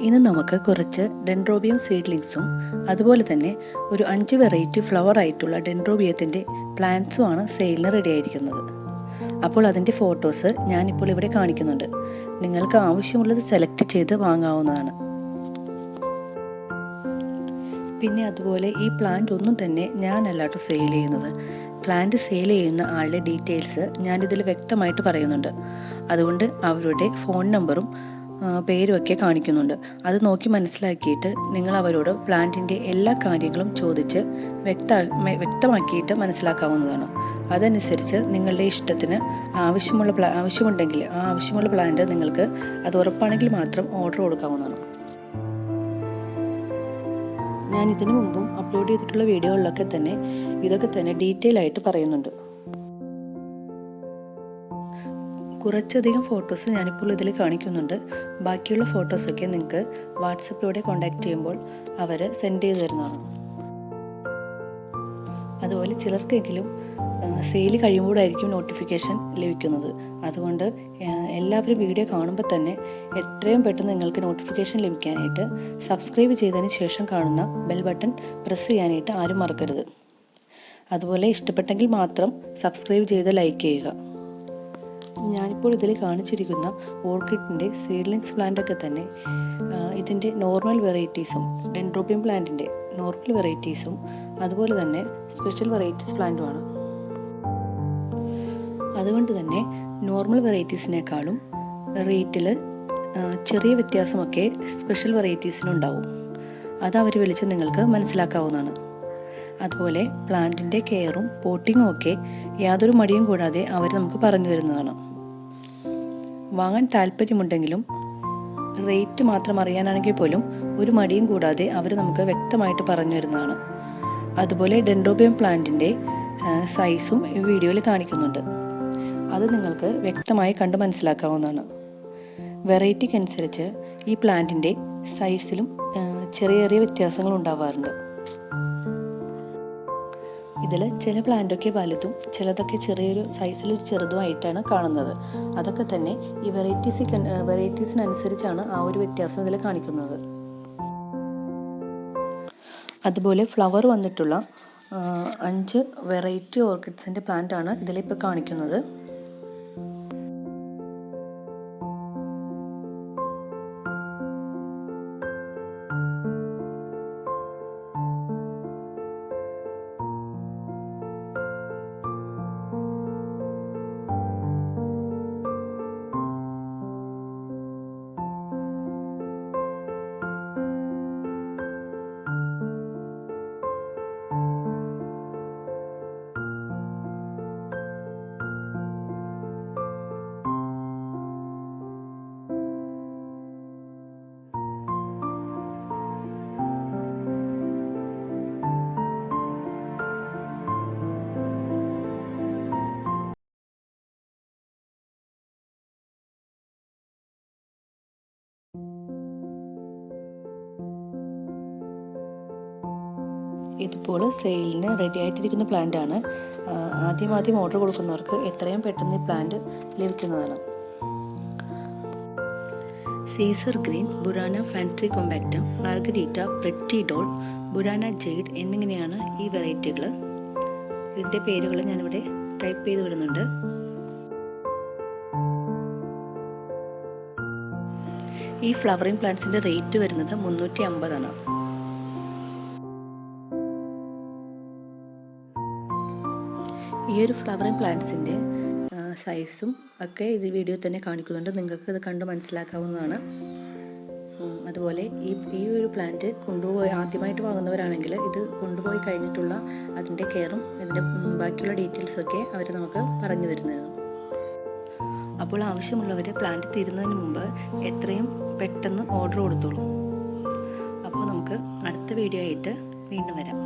ഇന്ന് നമുക്ക് കുറച്ച് ഡെൻഡ്രോബിയം സീഡ്ലിങ്സും അതുപോലെ തന്നെ ഒരു അഞ്ച് വെറൈറ്റി ഫ്ലവർ ആയിട്ടുള്ള ഡെൻഡ്രോബിയത്തിന്റെ പ്ലാന്റ്സുമാണ് സെയിലിന് റെഡി ആയിരിക്കുന്നത്. അപ്പോൾ അതിന്റെ ഫോട്ടോസ് ഞാനിപ്പോൾ ഇവിടെ കാണിക്കുന്നുണ്ട്. നിങ്ങൾക്ക് ആവശ്യമുള്ളത് സെലക്ട് ചെയ്ത് വാങ്ങാവുന്നതാണ്. പിന്നെ അതുപോലെ ഈ പ്ലാന്റ് ഒന്നും തന്നെ ഞാനല്ലാട്ട് സെയിൽ ചെയ്യുന്നത്. പ്ലാന്റ് സെയിൽ ചെയ്യുന്ന ആളുടെ ഡീറ്റെയിൽസ് ഞാനിതിൽ വ്യക്തമായിട്ട് പറയുന്നുണ്ട്. അതുകൊണ്ട് അവരുടെ ഫോൺ നമ്പറും പേരുമൊക്കെ കാണിക്കുന്നുണ്ട്. അത് നോക്കി മനസ്സിലാക്കിയിട്ട് നിങ്ങൾ അവരോട് പ്ലാന്റിന്റെ എല്ലാ കാര്യങ്ങളും ചോദിച്ച് വ്യക്ത വ്യക്തമാക്കിയിട്ട് മനസ്സിലാക്കാവുന്നതാണ്. അതനുസരിച്ച് നിങ്ങളുടെ ഇഷ്ടത്തിന് ആവശ്യമുള്ള പ്ലാ ആവശ്യമുണ്ടെങ്കിൽ ആ ആവശ്യമുള്ള പ്ലാന്റ് നിങ്ങൾക്ക് അത് ഉറപ്പാണെങ്കിൽ മാത്രം ഓർഡർ കൊടുക്കാവുന്നതാണ്. ഞാൻ ഇതിനു മുമ്പും അപ്ലോഡ് ചെയ്തിട്ടുള്ള വീഡിയോകളിലൊക്കെ തന്നെ ഇതൊക്കെ തന്നെ ഡീറ്റെയിൽ ആയിട്ട് പറയുന്നുണ്ട്. കുറച്ചധികം ഫോട്ടോസ് ഞാനിപ്പോൾ ഇതിൽ കാണിക്കുന്നുണ്ട്. ബാക്കിയുള്ള ഫോട്ടോസൊക്കെ നിങ്ങൾക്ക് വാട്സപ്പിലൂടെ കോൺടാക്റ്റ് ചെയ്യുമ്പോൾ അവർ സെൻഡ് ചെയ്ത് തരുന്നതാണ്. അതുപോലെ ചിലർക്കെങ്കിലും സെയിൽ കഴിയുമ്പോഴായിരിക്കും നോട്ടിഫിക്കേഷൻ ലഭിക്കുന്നത്. അതുകൊണ്ട് എല്ലാവരും വീഡിയോ കാണുമ്പോൾ തന്നെ എത്രയും പെട്ടെന്ന് നിങ്ങൾക്ക് നോട്ടിഫിക്കേഷൻ ലഭിക്കാനായിട്ട് സബ്സ്ക്രൈബ് ചെയ്തതിന് ശേഷം കാണുന്ന ബെൽ ബട്ടൺ പ്രസ് ചെയ്യാനായിട്ട് ആരും മറക്കരുത്. അതുപോലെ ഇഷ്ടപ്പെട്ടെങ്കിൽ മാത്രം സബ്സ്ക്രൈബ് ചെയ്ത് ലൈക്ക് ചെയ്യുക. ഞാനിപ്പോൾ ഇതിൽ കാണിച്ചിരിക്കുന്ന ഓർക്കിഡിന്റെ സീഡ്ലിങ്സ് പ്ലാന്റൊക്കെ തന്നെ ഇതിന്റെ നോർമൽ വെറൈറ്റീസും ഡെൻഡ്രോബിയം പ്ലാന്റിന്റെ നോർമൽ വെറൈറ്റീസും അതുപോലെ തന്നെ സ്പെഷ്യൽ വെറൈറ്റീസ് പ്ലാന്റുമാണ്. അതുകൊണ്ട് തന്നെ നോർമൽ വെറൈറ്റീസിനേക്കാളും റേറ്റിൽ ചെറിയ വ്യത്യാസമൊക്കെ സ്പെഷ്യൽ വെറൈറ്റീസിനുണ്ടാവും. അത് അവർ വിളിച്ച് നിങ്ങൾക്ക് മനസ്സിലാക്കാവുന്നതാണ്. അതുപോലെ പ്ലാന്റിന്റെ കെയറും പോട്ടിങ്ങും ഒക്കെ യാതൊരു മടിയും കൂടാതെ അവർ നമുക്ക് പറഞ്ഞു തരുന്നതാണ്. വാങ്ങാൻ താല്പര്യമുണ്ടെങ്കിലും റേറ്റ് മാത്രം അറിയാനാണെങ്കിൽ പോലും ഒരു മടിയും കൂടാതെ അവർ നമുക്ക് വ്യക്തമായിട്ട് പറഞ്ഞു തരുന്നതാണ്. അതുപോലെ ഡെൻഡോബിയം പ്ലാന്റിന്റെ സൈസും ഈ വീഡിയോയിൽ കാണിക്കുന്നുണ്ട്. അത് നിങ്ങൾക്ക് വ്യക്തമായി കണ്ട് മനസ്സിലാക്കാവുന്നതാണ്. വെറൈറ്റിക്കനുസരിച്ച് ഈ പ്ലാന്റിന്റെ സൈസിലും ചെറിയ ചെറിയ വ്യത്യാസങ്ങൾ ഉണ്ടാവാറുണ്ട്. ഇതിൽ ചില പ്ലാന്റൊക്കെ വലുതും ചിലതൊക്കെ ചെറിയൊരു സൈസിൽ ചെറുതുമായിട്ടാണ് കാണുന്നത്. അതൊക്കെ തന്നെ ഈ വെറൈറ്റീസ് വെറൈറ്റീസിനനുസരിച്ചാണ് ആ ഒരു വ്യത്യാസം ഇതിൽ കാണിക്കുന്നത്. അതുപോലെ ഫ്ലവർ വന്നിട്ടുള്ള അഞ്ച് വെറൈറ്റി ഓർക്കിഡ്സിന്റെ പ്ലാന്റ് ആണ് ഇതിലിപ്പോൾ കാണിക്കുന്നത്. ഇതിപ്പോൾ സെയിലിന് റെഡി ആയിട്ടിരിക്കുന്ന പ്ലാന്റ് ആണ്. ആദ്യം ആദ്യം ഓർഡർ കൊടുക്കുന്നവർക്ക് എത്രയും പെട്ടെന്ന് ഈ പ്ലാന്റ് ലഭിക്കുന്നതാണ്. Caesar green ബുരാന fancy compactum Margarita pretty doll ബുരാന jade എന്നിങ്ങനെയാണ് ഈ വെറൈറ്റികൾ ഇതിന്റെ പേരുകൾ ഞാനിവിടെ ടൈപ്പ് ചെയ്ത് വിടുന്നുണ്ട്. ഈ ഫ്ലവറിംഗ് പ്ലാന്റ്സിന്റെ റേറ്റ് വരുന്നത് മുന്നൂറ്റി അമ്പതാണ് ഈ ഒരു ഫ്ലവറിംഗ് പ്ലാന്റ്സിന്റെ സൈസും ഒക്കെ ഇത് വീഡിയോ തന്നെ കാണിക്കുന്നുണ്ട്. നിങ്ങൾക്ക് ഇത് കണ്ട് മനസ്സിലാക്കാവുന്നതാണ്. അതുപോലെ ഈ ഈ ഒരു പ്ലാന്റ് കൊണ്ടുപോയി ആദ്യമായിട്ട് വാങ്ങുന്നവരാണെങ്കിൽ ഇത് കൊണ്ടുപോയി കഴിഞ്ഞിട്ടുള്ള അതിന്റെ കെയറും ഇതിന്റെ ബാക്കിയുള്ള ഡീറ്റെയിൽസും ഒക്കെ അവർ നമുക്ക് പറഞ്ഞു തരുന്നതാണ്. അപ്പോൾ ആവശ്യമുള്ളവർ പ്ലാന്റ് തീരുന്നതിന് മുമ്പ് എത്രയും പെട്ടെന്ന് ഓർഡർ കൊടുത്തോളൂ. അപ്പോൾ നമുക്ക് അടുത്ത വീഡിയോ ആയിട്ട് വീണ്ടും വരാം.